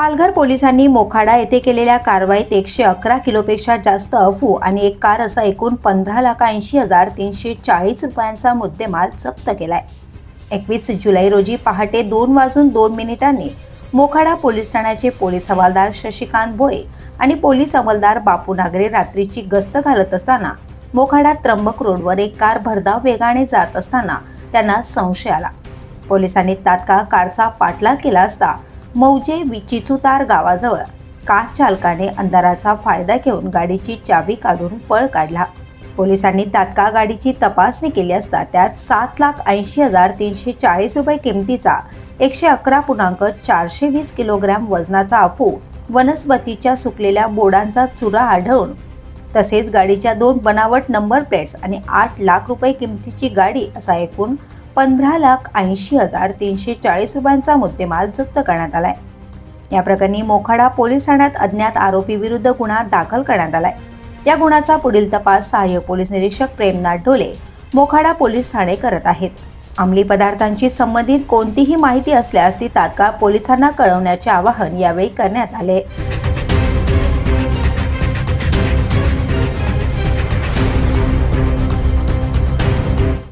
पालघर पोलिसांनी मोखाडा येथे केलेल्या कारवाईत एकशे अकरा किलोपेक्षा जास्त अफू आणि एक कार असा एकूण पंधरा लाख ऐंशी हजार तीनशे चाळीस रुपयांचा मुद्देमाल जप्त केलाय. एकवीस जुलै रोजी पहाटे दोन वाजून दोन मिनिटांनी मोखाडा पोलीस ठाण्याचे पोलीस हवालदार शशिकांत भोये आणि पोलीस हवालदार बापू नागरे रात्रीची गस्त घालत असताना मोखाडा त्र्यंबक रोडवर एक कार भरधाव वेगाने जात असताना त्यांना संशय आला. पोलिसांनी तात्काळ कारचा पाठलाग केला असता मौजे विचिचुतार गावाजवळ. कार चालकाने अंधाराचा फायदा घेऊन गाडीची चावी काढून पळ काढला. पोलिसांनी तात्काळ गाडीची तपासणी केली असता त्यात सात लाख ऐंशी हजार तीनशे चाळीस रुपये किमतीचा एकशे अकरा पूर्णांक चारशे वीस किलोग्रॅम वजनाचा अफू वनस्पतीच्या सुकलेल्या बोडांचा चुरा आढळून तसेच गाडीच्या दोन बनावट नंबर प्लेट्स आणि आठ लाख रुपये किमतीची गाडी असा एकूण पंधरा लाख ऐंशी हजार तीनशे चाळीस रुपयांचा मुद्देमाल जप्त करण्यात आलाय. या प्रकरणी मोखाडा पोलीस ठाण्यात अज्ञात आरोपी विरुद्ध गुन्हा दाखल करण्यात आलाय. या गुन्ह्याचा पुढील तपास सहाय्यक पोलीस निरीक्षक प्रेमनाथ ढोले मोखाडा पोलीस ठाणे करत आहेत. अंमली पदार्थांशी संबंधित कोणतीही माहिती असल्यास ती तात्काळ पोलिसांना कळवण्याचे आवाहन यावेळी करण्यात आले.